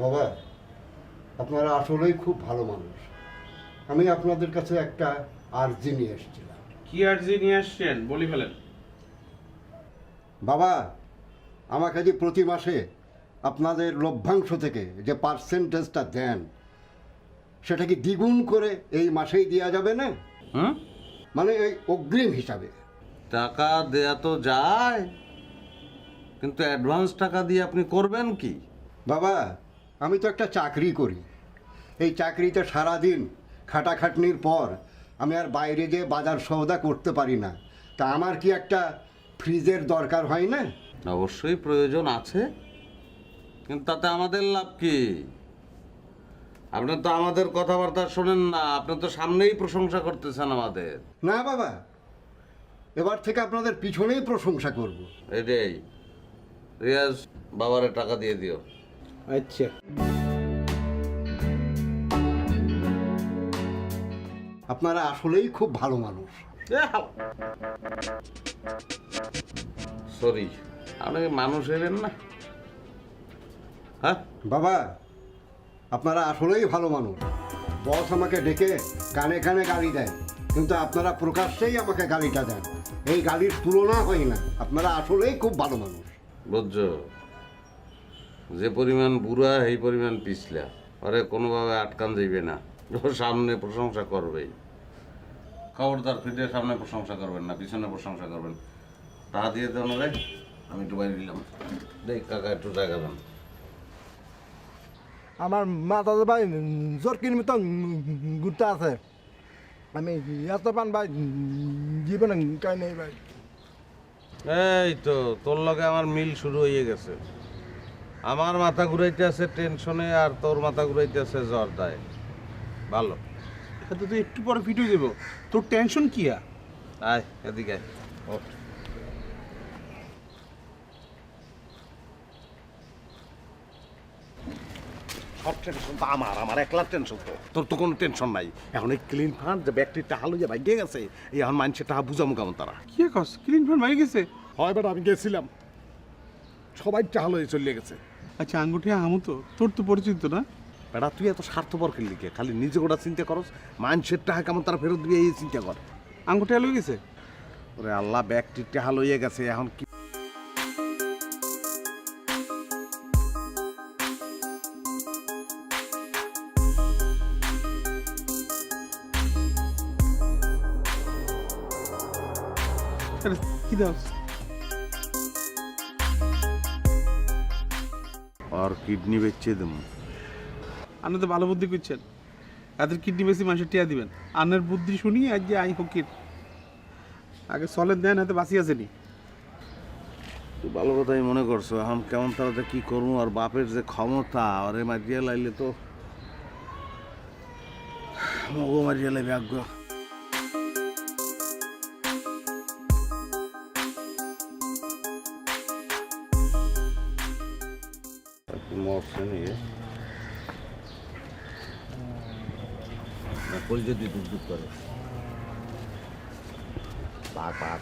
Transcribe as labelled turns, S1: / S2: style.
S1: বাবা আপনারা আসলেই খুব ভালো মানুষ। আমি আপনাদের কাছে একটা আর্জি নিয়ে এসেছিলাম।
S2: কি আর্জি নিয়ে আসছেন? বলি ফেলেন।
S1: বাবা আমাকে যে প্রতি মাসে আপনাদের লভ্যাংশ থেকে যে পার্সেন্টেজটা দেন সেটা কি দ্বিগুণ করে এই মাসেই দেওয়া যাবে না? মানে এই অগ্রিম হিসাবে।
S3: টাকা দেয়া তো যায়। কিন্তু অ্যাডভান্স টাকা দিয়ে আপনি করবেন কি?
S1: বাবা আমি তো একটা চাকরি করি। এই চাকরিতে সারাদিন খাটাখাটনির পর আমি আর বাইরে গিয়ে বাজার সওদা করতে পারি না। তা আমার কি একটা ফ্রিজের দরকার হয় না?
S3: অবশ্যই প্রয়োজন আছে। কিন্তু তাতে আমাদের লাভ কি? আপনি তো আমাদের কথাবার্তা শোনেন না আপনি তো সামনেই প্রশংসা করতেছেন আমাদের।
S1: না বাবা এবার থেকে আপনাদের পিছনেই প্রশংসা করব।
S3: এটাই। রিয়াজ বাবারে টাকা দিয়ে দিও।
S2: আচ্ছা।
S1: আপনারা আসলেই খুব ভালো মানুষ।
S3: সরি আপনি মানুষ হইলেন না? হ্যাঁ?
S1: বাবা আপনারা আসলেই ভালো মানুষ। বস আমাকে ডেকে কানে কানে গালি দেয় কিন্তু আপনারা প্রকাশ্যেই আমাকে গালিটা দেন। এই গালির তুলনা হয় না। আপনারা আসলেই খুব ভালো মানুষ।
S3: বুঝছ? যে পরিমাণ বুড়া, সেই পরিমাণ পিছলা। আরে কোনোভাবে আটকান যাইবে না। সামনে প্রশংসা করবেই। খবরদার ফিটের সামনে প্রশংসা করবেন না, পিছনে প্রশংসা করবেন। টাকা দিয়ে দেন রে, আমি একটু বাইরে দিলাম দেখ কাকা, একটু দেন।
S4: আমার মাথা তো ভাই জোরকির মতন গুটা আছে। আমি এত পান ভাই জীবনে কাই নেই ভাই।
S3: এই তো তোর লগে আমার মিল শুরু হয়ে গেছে। আমার মাথা ঘুরাইতে আছে টেনশনে আর তোর মাথা ঘুরাইতে আছে জ্বর দায় ভালো।
S2: এটা তো তুই একটু পরে ফিট হয়ে যাব। তোর টেনশন কি
S3: আয় এদিকে আয়।
S5: সব টেনশন তো আমার আমার একলা টেনশন তো। তোর তো কোনো টেনশন নাই। এখন এই ক্লিন ফান্ড যে ব্যক্তির টাকা লইয়া ভাই গিয়ে গেছে এই এখন মানুষের টাকা বুঝামু কেমন তারা।
S2: কি কস? ক্লিন ফান্ড মারি গেছে?
S5: হয় বেটা আমি গেছিলাম। সবাই টাকা লইয়ে চলে গেছে।
S2: আচ্ছা আঙ্গুঠি আমু তো। তোর তো পরিচিত না?
S5: বেটা তুই এত স্বার্থপর খেললি কে খালি নিজে গোটা চিন্তা করস মানুষের টাকা কেমন তারা ফেরত দিবে এই চিন্তা কর।
S2: আঙ্গুঠি আলো গেছে?
S5: ওরে আল্লাহ ব্যক্তির টাকা লইয়ে গেছে এখন কি
S2: কি দাস
S3: আর কিডনি বেচে দেবো।
S2: আপনি তো ভালো বুদ্ধি করছেন। এদের কিডনি বেশি মানুষের টিয়া দিবেন। আনের বুদ্ধি শুনি আজ যে আই হকির আগে সলের দেন হাতে বাঁচি আসেনি।
S3: তুই ভালো কথাই মনে করছ। এখন কেমন তারা কি করব? আর বাপের যে ক্ষমতা আরে মারিয়া লাইলে তো মগো মারিয়া লাইবে আগ্রহ মরছে নিয়ে কল যদি দুধ দুধ করে। পাক পাক।